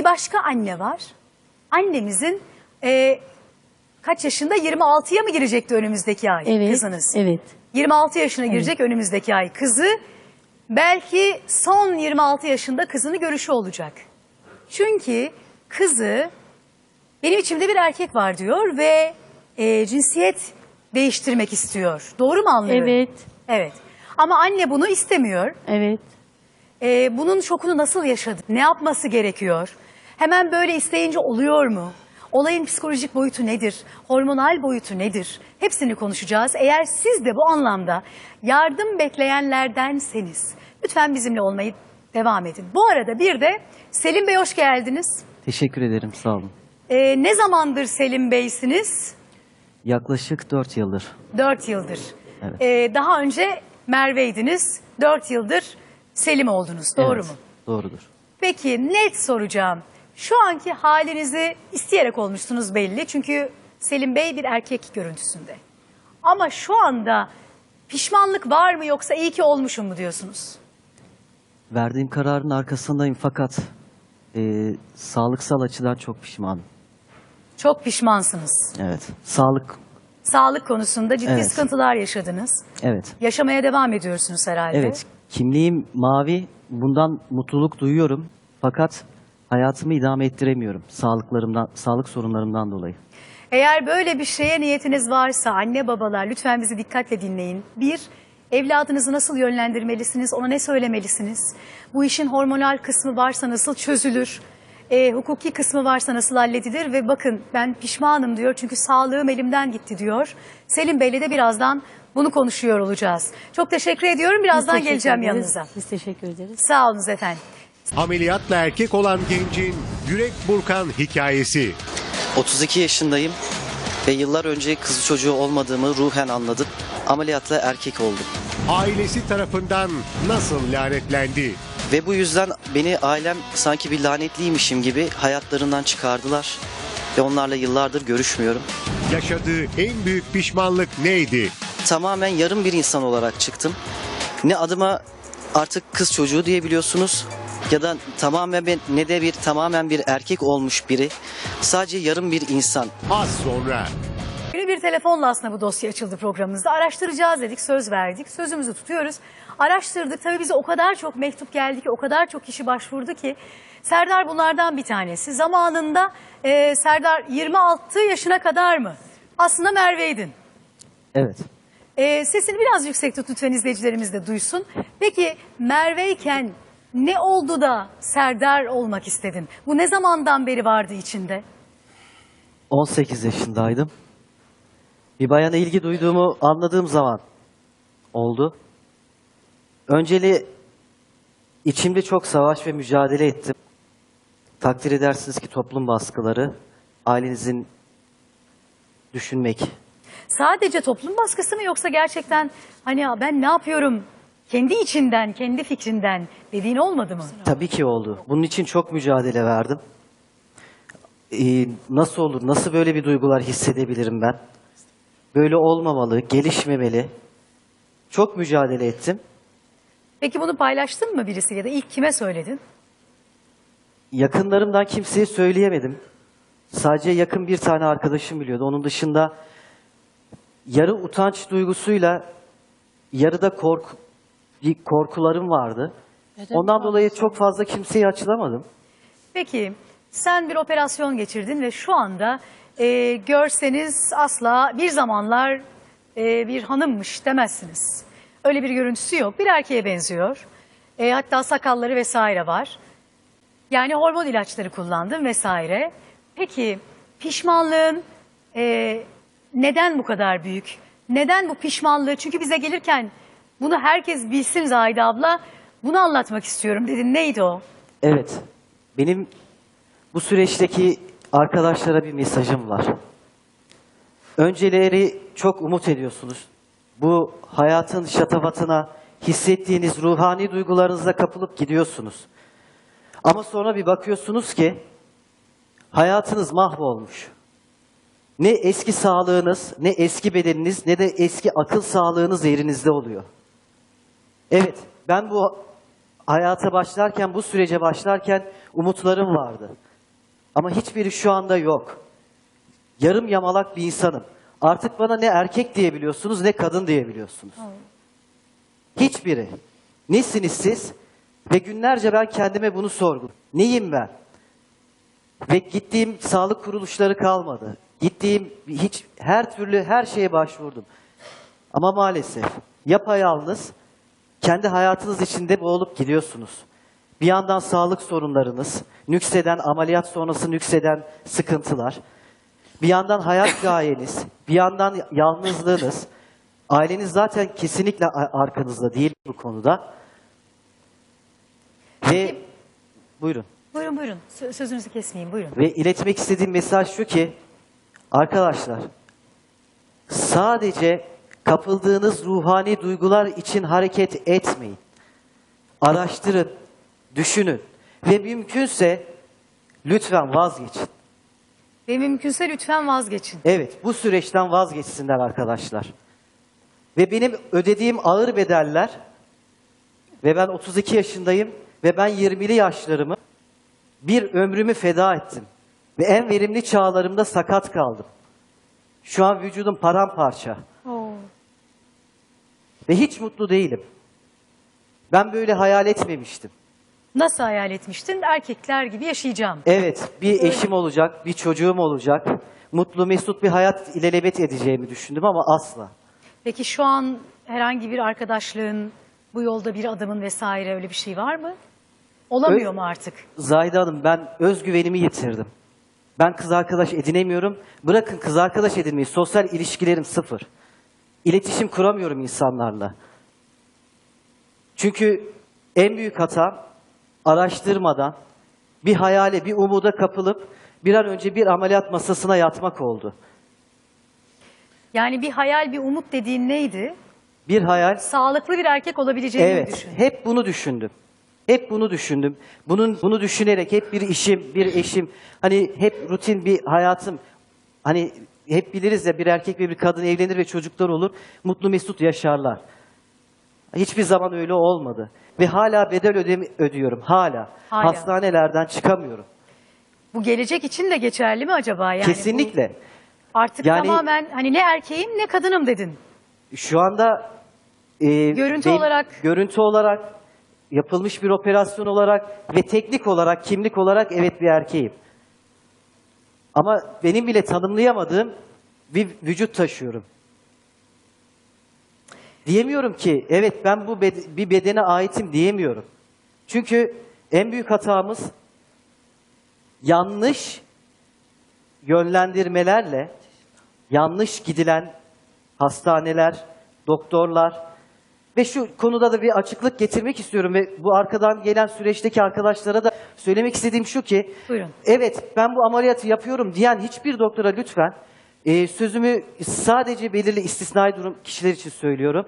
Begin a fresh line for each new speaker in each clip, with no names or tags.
Bir başka anne var. Annemizin e, kaç yaşında? 26'ya mı girecekti önümüzdeki ay
Evet.
kızınız?
Evet.
26 yaşına girecek önümüzdeki ay kızı. Belki son 26 yaşında kızını görüşü olacak. Çünkü kızı benim içimde bir erkek var diyor ve e, cinsiyet değiştirmek istiyor. Doğru mu anlıyorum?
Evet.
Evet. Ama anne bunu istemiyor.
Evet.
Ee, bunun şokunu nasıl yaşadı? Ne yapması gerekiyor? Hemen böyle isteyince oluyor mu? Olayın psikolojik boyutu nedir? Hormonal boyutu nedir? Hepsini konuşacağız. Eğer siz de bu anlamda yardım bekleyenlerdenseniz lütfen bizimle olmayı devam edin. Bu arada bir de Selim Bey hoş geldiniz.
Teşekkür ederim, sağ olun.
Ee, ne zamandır Selim Bey'siniz?
Yaklaşık 4 yıldır.
Dört yıldır.
Evet.
Ee, daha önce Merve'ydiniz. Dört yıldır Selim oldunuz. Doğru
Evet,
mu?
Doğrudur.
Peki net soracağım. Şu anki halinizi isteyerek olmuşsunuz belli. Çünkü Selim Bey bir erkek görüntüsünde. Ama şu anda pişmanlık var mı yoksa iyi ki olmuşum mu diyorsunuz?
Verdiğim kararın arkasındayım fakat e, sağlıksal açıdan çok pişmanım.
Çok pişmansınız.
Evet. Sağlık,
Sağlık konusunda ciddi
Evet.
sıkıntılar yaşadınız.
evet.
Yaşamaya devam ediyorsunuz herhalde.
Evet. Kimliğim mavi. Bundan mutluluk duyuyorum. Fakat hayatımı idame ettiremiyorum. Sağlıklarımdan, sağlık sorunlarımdan dolayı.
Eğer böyle bir şeye niyetiniz varsa anne babalar lütfen bizi dikkatle dinleyin. Bir, evladınızı nasıl yönlendirmelisiniz, ona ne söylemelisiniz? Bu işin hormonal kısmı varsa nasıl çözülür? Ee, hukuki kısmı varsa nasıl halledilir? Ve bakın ben pişmanım diyor çünkü sağlığım elimden gitti diyor. Selim Bey'le de birazdan bunu konuşuyor olacağız. Çok teşekkür ediyorum. Birazdan
teşekkür
geleceğim
ederiz.
yanınıza.
Biz teşekkür ederiz.
Sağ olunuz efendim.
Ameliyatla erkek olan gencin yürek burkan hikayesi.
32 yaşındayım ve yıllar önce kız çocuğu olmadığımı ruhen anladım. Ameliyatla erkek oldum.
Ailesi tarafından nasıl lanetlendi?
Ve bu yüzden beni ailem sanki bir lanetliymişim gibi hayatlarından çıkardılar. Ve onlarla yıllardır görüşmüyorum.
Yaşadığı en büyük pişmanlık neydi?
Tamamen yarım bir insan olarak çıktım. Ne adıma artık kız çocuğu diyebiliyorsunuz ya da tamamen ben ne de bir tamamen bir erkek olmuş biri. Sadece yarım bir insan.
Az sonra.
Yeni bir telefonla aslında bu dosya açıldı programımızda. Araştıracağız dedik, söz verdik. Sözümüzü tutuyoruz. Araştırdık. Tabii bize o kadar çok mektup geldi ki, o kadar çok kişi başvurdu ki. Serdar bunlardan bir tanesi. Zamanında e, Serdar 26 yaşına kadar mı? Aslında Merve'ydin.
Evet.
E, sesini biraz yüksek tut lütfen izleyicilerimiz de duysun. Peki Merve'yken ne oldu da Serdar olmak istedin? Bu ne zamandan beri vardı içinde?
18 yaşındaydım. Bir bayana ilgi duyduğumu anladığım zaman oldu. Önceli içimde çok savaş ve mücadele ettim. Takdir edersiniz ki toplum baskıları, ailenizin düşünmek.
Sadece toplum baskısı mı yoksa gerçekten hani ben ne yapıyorum kendi içinden, kendi fikrinden dediğin olmadı mı?
Tabii ki oldu. Bunun için çok mücadele verdim. Ee, nasıl olur, nasıl böyle bir duygular hissedebilirim ben? Böyle olmamalı, gelişmemeli. Çok mücadele ettim.
Peki bunu paylaştın mı birisiyle de ilk kime söyledin?
Yakınlarımdan kimseye söyleyemedim. Sadece yakın bir tane arkadaşım biliyordu. Onun dışında yarı utanç duygusuyla yarı da korku, bir korkularım vardı. Ondan dolayı çok fazla kimseye açılamadım.
Peki sen bir operasyon geçirdin ve şu anda e, görseniz asla bir zamanlar e, bir hanımmış demezsiniz. Öyle bir görüntüsü yok. Bir erkeğe benziyor. E, hatta sakalları vesaire var. Yani hormon ilaçları kullandın vesaire. Peki pişmanlığın e, neden bu kadar büyük? Neden bu pişmanlığı? Çünkü bize gelirken bunu herkes bilsin Zahide abla. Bunu anlatmak istiyorum dedin. Neydi o?
Evet. Benim bu süreçteki arkadaşlara bir mesajım var. Önceleri çok umut ediyorsunuz. Bu hayatın şatafatına hissettiğiniz ruhani duygularınıza kapılıp gidiyorsunuz. Ama sonra bir bakıyorsunuz ki hayatınız mahvolmuş. Ne eski sağlığınız, ne eski bedeniniz, ne de eski akıl sağlığınız yerinizde oluyor. Evet, ben bu hayata başlarken, bu sürece başlarken umutlarım vardı. Ama hiçbiri şu anda yok. Yarım yamalak bir insanım. Artık bana ne erkek diyebiliyorsunuz ne kadın diyebiliyorsunuz. Hiçbiri. Nesiniz siz? Ve günlerce ben kendime bunu sordum. Neyim ben? Ve gittiğim sağlık kuruluşları kalmadı. Gittiğim hiç her türlü her şeye başvurdum. Ama maalesef yapayalnız kendi hayatınız içinde boğulup gidiyorsunuz. Bir yandan sağlık sorunlarınız, nükseden ameliyat sonrası nükseden sıkıntılar. Bir yandan hayat gayeniz, bir yandan yalnızlığınız. Aileniz zaten kesinlikle arkanızda değil bu konuda. Ve buyurun.
Buyurun buyurun. Sö- Sözünüzü kesmeyeyim buyurun.
Ve iletmek istediğim mesaj şu ki arkadaşlar sadece kapıldığınız ruhani duygular için hareket etmeyin. Araştırın, düşünün ve mümkünse lütfen vazgeçin.
Ve mümkünse lütfen vazgeçin.
Evet, bu süreçten vazgeçsinler arkadaşlar. Ve benim ödediğim ağır bedeller ve ben 32 yaşındayım ve ben 20'li yaşlarımı bir ömrümü feda ettim. Ve en verimli çağlarımda sakat kaldım. Şu an vücudum paramparça
Oo.
Ve hiç mutlu değilim. Ben böyle hayal etmemiştim.
Nasıl hayal etmiştin? Erkekler gibi yaşayacağım.
Evet, bir eşim olacak, bir çocuğum olacak. Mutlu, mesut bir hayat ilelebet edeceğimi düşündüm ama asla.
Peki şu an herhangi bir arkadaşlığın, bu yolda bir adamın vesaire öyle bir şey var mı? Olamıyor
Ö-
mu artık?
Zahide Hanım ben özgüvenimi yitirdim. Ben kız arkadaş edinemiyorum. Bırakın kız arkadaş edinmeyi. Sosyal ilişkilerim sıfır. İletişim kuramıyorum insanlarla. Çünkü en büyük hatam araştırmadan bir hayale, bir umuda kapılıp bir an önce bir ameliyat masasına yatmak oldu.
Yani bir hayal, bir umut dediğin neydi?
Bir hayal
Sağlıklı bir erkek olabileceğini
Evet,
düşün.
hep bunu düşündüm. Hep bunu düşündüm. Bunun bunu düşünerek hep bir işim, bir eşim, hani hep rutin bir hayatım. Hani hep biliriz ya bir erkek ve bir kadın evlenir ve çocuklar olur, mutlu mesut yaşarlar. Hiçbir zaman öyle olmadı ve hala bedel ödemi ödüyorum hala.
Hala.
Hastanelerden çıkamıyorum.
Bu gelecek için de geçerli mi acaba? Yani bu
Kesinlikle.
artık
Yani-
tamamen hani ne erkeğim ne kadınım dedin.
Şu anda e,
Görüntü
ben-
olarak-
görüntü olarak yapılmış bir operasyon olarak ve teknik olarak kimlik olarak evet bir erkeğim. Ama benim bile tanımlayamadığım bir vücut taşıyorum. Diyemiyorum ki evet ben bu bed- bir bedene aitim diyemiyorum. Çünkü en büyük hatamız yanlış yönlendirmelerle yanlış gidilen hastaneler, doktorlar ve şu konuda da bir açıklık getirmek istiyorum ve bu arkadan gelen süreçteki arkadaşlara da söylemek istediğim şu ki
Buyurun.
evet ben bu ameliyatı yapıyorum diyen hiçbir doktora lütfen e, sözümü sadece belirli istisnai durum kişiler için söylüyorum.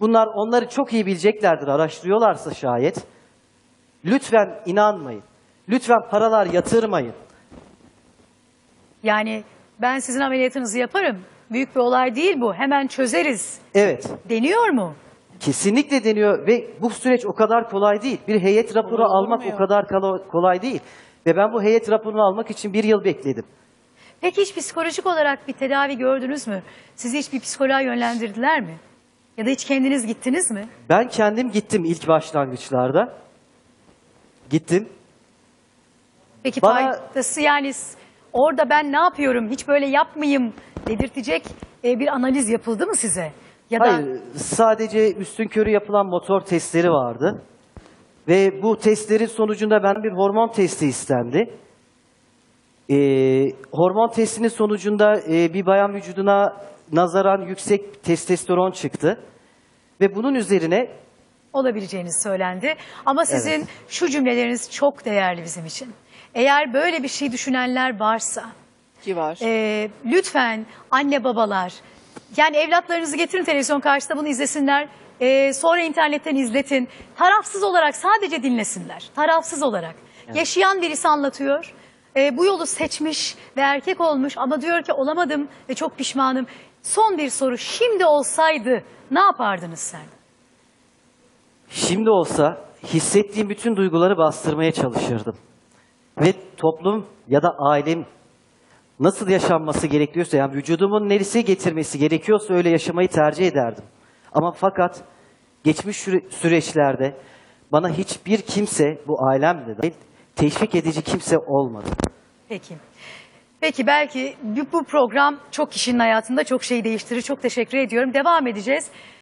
Bunlar onları çok iyi bileceklerdir araştırıyorlarsa şayet. Lütfen inanmayın. Lütfen paralar yatırmayın.
Yani ben sizin ameliyatınızı yaparım. Büyük bir olay değil bu. Hemen çözeriz.
Evet.
Deniyor mu?
Kesinlikle deniyor ve bu süreç o kadar kolay değil. Bir heyet raporu almak o kadar kalo- kolay değil. Ve ben bu heyet raporunu almak için bir yıl bekledim.
Peki hiç psikolojik olarak bir tedavi gördünüz mü? Sizi hiç bir psikoloğa yönlendirdiler mi? Ya da hiç kendiniz gittiniz mi?
Ben kendim gittim ilk başlangıçlarda. Gittim.
Peki
Bana-
faydası yani s- orada ben ne yapıyorum hiç böyle yapmayayım dedirtecek e, bir analiz yapıldı mı size? Ya da
Hayır, sadece üstün körü yapılan motor testleri vardı. Ve bu testlerin sonucunda ben bir hormon testi istendi. Ee, hormon testinin sonucunda e, bir bayan vücuduna nazaran yüksek testosteron çıktı. Ve bunun üzerine
olabileceğiniz söylendi. Ama sizin
Evet.
şu cümleleriniz çok değerli bizim için. Eğer böyle bir şey düşünenler varsa
Ki var.
e, lütfen anne babalar yani evlatlarınızı getirin televizyon karşısında bunu izlesinler. E, sonra internetten izletin. Tarafsız olarak sadece dinlesinler. Tarafsız olarak. Yaşayan birisi anlatıyor. E, bu yolu seçmiş ve erkek olmuş ama diyor ki olamadım ve çok pişmanım. Son bir soru. Şimdi olsaydı ne yapardınız sen?
Şimdi olsa hissettiğim bütün duyguları bastırmaya çalışırdım. ve toplum ya da ailem nasıl yaşanması gerekiyorsa yani vücudumun neresi getirmesi gerekiyorsa öyle yaşamayı tercih ederdim. Ama fakat geçmiş süre- süreçlerde bana hiçbir kimse bu ailemde dahil teşvik edici kimse olmadı.
Peki. Peki belki bu program çok kişinin hayatında çok şey değiştirir. Çok teşekkür ediyorum. Devam edeceğiz.